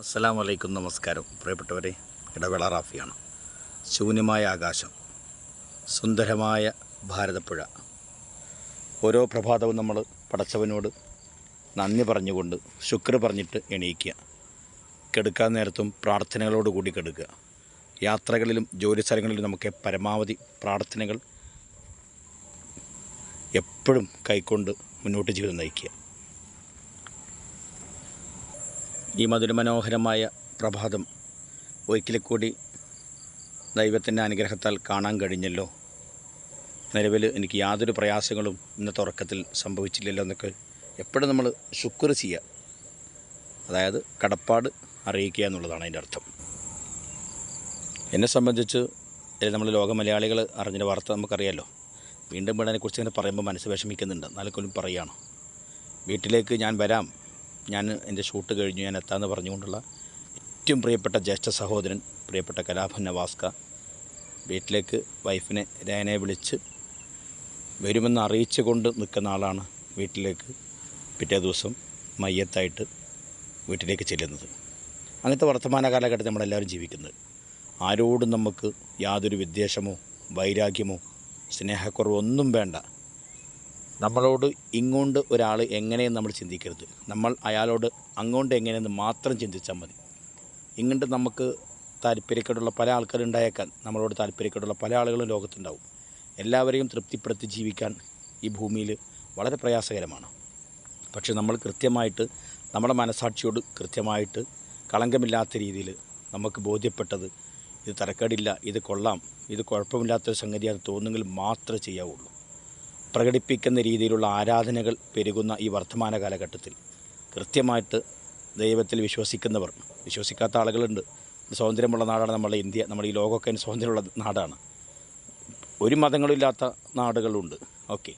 അസ്സലാം വലൈക്കും നമസ്കാരം. പ്രിയപ്പെട്ടവരെ ഇടവേള റാഫിയാണ്. ശൂന്യമായ ആകാശം സുന്ദരമായ ഭാരതപ്പുഴ. ഓരോ പ്രഭാതവും നമ്മൾ പടച്ചവനോട് നന്ദി പറഞ്ഞുകൊണ്ട് ശുക്ർ പറഞ്ഞിട്ട് എണീക്കുക. കെടുക്കാൻ നേരത്തും പ്രാർത്ഥനകളോട് കൂടി കെടുക്കുക. യാത്രകളിലും ജോലി സ്ഥലങ്ങളിലും നമുക്ക് പരമാവധി പ്രാർത്ഥനകൾ എപ്പോഴും കൈക്കൊണ്ട് മുന്നോട്ട് ജീവിതം നയിക്കുക. ഈ മധുരമനോഹരമായ പ്രഭാതം ഒരിക്കൽ കൂടി ദൈവത്തിന്റെ അനുഗ്രഹത്താൽ കാണാൻ കഴിഞ്ഞല്ലോ. നിലവിൽ എനിക്ക് യാതൊരു പ്രയാസങ്ങളും ഇന്നത്തെ ഉറക്കത്തിൽ സംഭവിച്ചില്ലല്ലോ എന്നൊക്കെ എപ്പോഴും നമ്മൾ ശുക്ർ ചെയ്യുക. അതായത് കടപ്പാട് അറിയിക്കുക എന്നുള്ളതാണ് അതിന്റെ അർത്ഥം. എന്നെ സംബന്ധിച്ച് നമ്മൾ ലോക മലയാളികൾ അറിഞ്ഞ വാർത്ത നമുക്കറിയാമല്ലോ വീണ്ടും വീണ്ടും അതിനെക്കുറിച്ച് ഇങ്ങനെ പറയുമ്പോൾ മനസ്സ് വിഷമിക്കുന്നുണ്ട്. എന്നാലും പറയുകയാണ്. വീട്ടിലേക്ക് ഞാൻ വരാം. ഞാൻ എന്റെ ഷൂട്ട് കഴിഞ്ഞു ഞാൻ എത്താമെന്ന് പറഞ്ഞുകൊണ്ടുള്ള ഏറ്റവും പ്രിയപ്പെട്ട ജ്യേഷ്ഠ സഹോദരൻ പ്രിയപ്പെട്ട കലാഭൻ നവാസ്ക. വീട്ടിലേക്ക് വൈഫിനെ രേനയെ വിളിച്ച് വരുമെന്ന് അറിയിച്ചു കൊണ്ട് നിൽക്കുന്ന ആളാണ് വീട്ടിലേക്ക് പിറ്റേ ദിവസം മയ്യത്തായിട്ട് വീട്ടിലേക്ക് ചെല്ലുന്നത്. അങ്ങനത്തെ വർത്തമാന കാലഘട്ടത്തിൽ നമ്മളെല്ലാവരും ജീവിക്കുന്നത്. ആരോടും നമുക്ക് യാതൊരു വിദ്വേഷമോ വൈരാഗ്യമോ സ്നേഹക്കുറവോ ഒന്നും വേണ്ട. നമ്മളോട് ഇങ്ങോട്ട് ഒരാൾ എങ്ങനെയെന്ന് നമ്മൾ ചിന്തിക്കരുത്. നമ്മൾ അയാളോട് അങ്ങോട്ട് എങ്ങനെയെന്ന് മാത്രം ചിന്തിച്ചാൽ മതി. ഇങ്ങോട്ട് നമുക്ക് താല്പര്യക്കേടുള്ള പല ആൾക്കാരുണ്ടായേക്കാൻ നമ്മളോട് താല്പര്യക്കേടുള്ള പല ആളുകളും ലോകത്തുണ്ടാവും. എല്ലാവരെയും തൃപ്തിപ്പെടുത്തി ജീവിക്കാൻ ഈ ഭൂമിയിൽ വളരെ പ്രയാസകരമാണ്. പക്ഷേ നമ്മൾ കൃത്യമായിട്ട് നമ്മുടെ മനസാക്ഷിയോട് കൃത്യമായിട്ട് കളങ്കമില്ലാത്ത രീതിയിൽ നമുക്ക് ബോധ്യപ്പെട്ടത് ഇത് തരക്കേടില്ല ഇത് കൊള്ളാം ഇത് കുഴപ്പമില്ലാത്തൊരു സംഗതിയാണ് തോന്നുമെങ്കിൽ മാത്രമേ ചെയ്യാവുള്ളൂ. പ്രകടിപ്പിക്കുന്ന രീതിയിലുള്ള ആരാധനകൾ പെരുകുന്ന ഈ വർത്തമാന കാലഘട്ടത്തിൽ കൃത്യമായിട്ട് ദൈവത്തിൽ വിശ്വസിക്കുന്നവർ വിശ്വസിക്കാത്ത ആളുകളുണ്ട്. സ്വാതന്ത്ര്യമുള്ള നാടാണ് നമ്മുടെ ഇന്ത്യ നമ്മുടെ ഈ ലോകമൊക്കെ സ്വാതന്ത്ര്യമുള്ള നാടാണ്. ഒരു മതങ്ങളില്ലാത്ത നാടുകളുണ്ട്. ഓക്കെ.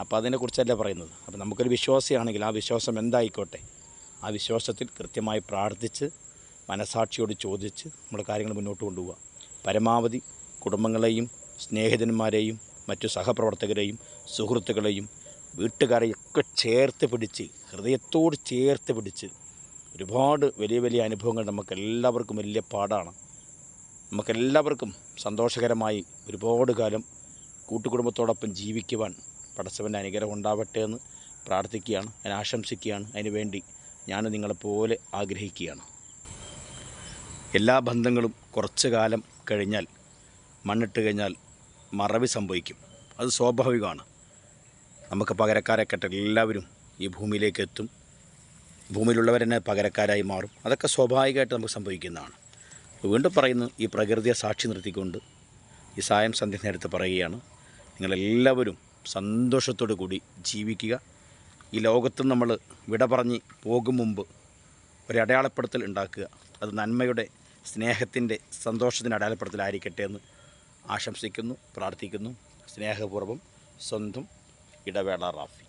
അപ്പോൾ അതിനെക്കുറിച്ചല്ല പറയുന്നത്? അപ്പോൾ നമുക്കൊരു വിശ്വാസിയാണെങ്കിൽ ആ വിശ്വാസം എന്തായിക്കോട്ടെ? ആ വിശ്വാസത്തിൽ കൃത്യമായി പ്രാർത്ഥിച്ച് മനസാക്ഷിയോട് ചോദിച്ച് നമ്മുടെ കാര്യങ്ങൾ മുന്നോട്ട് കൊണ്ടുപോകുക പരമാവധി കുടുംബങ്ങളെയും സ്നേഹിതന്മാരെയും മറ്റു സഹപ്രവർത്തകരെയും സുഹൃത്തുക്കളെയും വീട്ടുകാരെയൊക്കെ ചേർത്ത് പിടിച്ച് ഹൃദയത്തോട് ചേർത്ത് പിടിച്ച് ഒരുപാട് വലിയ വലിയ അനുഭവങ്ങൾ നമുക്കെല്ലാവർക്കും വലിയ പാടാണ്. നമുക്കെല്ലാവർക്കും സന്തോഷകരമായി ഒരുപാട് കാലം കൂട്ടുകുടുംബത്തോടൊപ്പം ജീവിക്കുവാൻ പടച്ചവന്റെ അനുഗ്രഹം ഉണ്ടാവട്ടെ എന്ന് പ്രാർത്ഥിക്കുകയാണ്. ഞാൻ ആശംസിക്കുകയാണ്. അതിനുവേണ്ടി ഞാൻ നിങ്ങളെപ്പോലെ ആഗ്രഹിക്കുകയാണ്. എല്ലാ ബന്ധങ്ങളും കുറച്ച് കാലം കഴിഞ്ഞാൽ മണ്ണിട്ട് കഴിഞ്ഞാൽ മറവി സംഭവിക്കും. അത് സ്വാഭാവികമാണ്. നമുക്ക് പകരക്കാരൊക്കെ എല്ലാവരും ഈ ഭൂമിയിലേക്ക് എത്തും. ഭൂമിയിലുള്ളവർ തന്നെ പകരക്കാരായി മാറും. അതൊക്കെ സ്വാഭാവികമായിട്ട് നമുക്ക് സംഭവിക്കുന്നതാണ്. വീണ്ടും പറയുന്നു ഈ പ്രകൃതിയെ സാക്ഷി നിർത്തിക്കൊണ്ട് ഈ സായം സന്ധ്യ നേരത്ത് പറയുകയാണ് നിങ്ങളെല്ലാവരും സന്തോഷത്തോടു കൂടി ജീവിക്കുക. ഈ ലോകത്ത് നമ്മൾ വിട പറഞ്ഞ് പോകും മുമ്പ് ഒരു അടയാളപ്പെടുത്തൽ ഉണ്ടാക്കുക. അത് നന്മയുടെ സ്നേഹത്തിന്റെ സന്തോഷത്തിന്റെ അടയാളപ്പെടുത്തലായിരിക്കട്ടെ എന്ന് ആശംസിക്കുന്നു പ്രാർത്ഥിക്കുന്നു. സ്നേഹപൂർവം സ്വന്തം ഇടവേള റാഫി.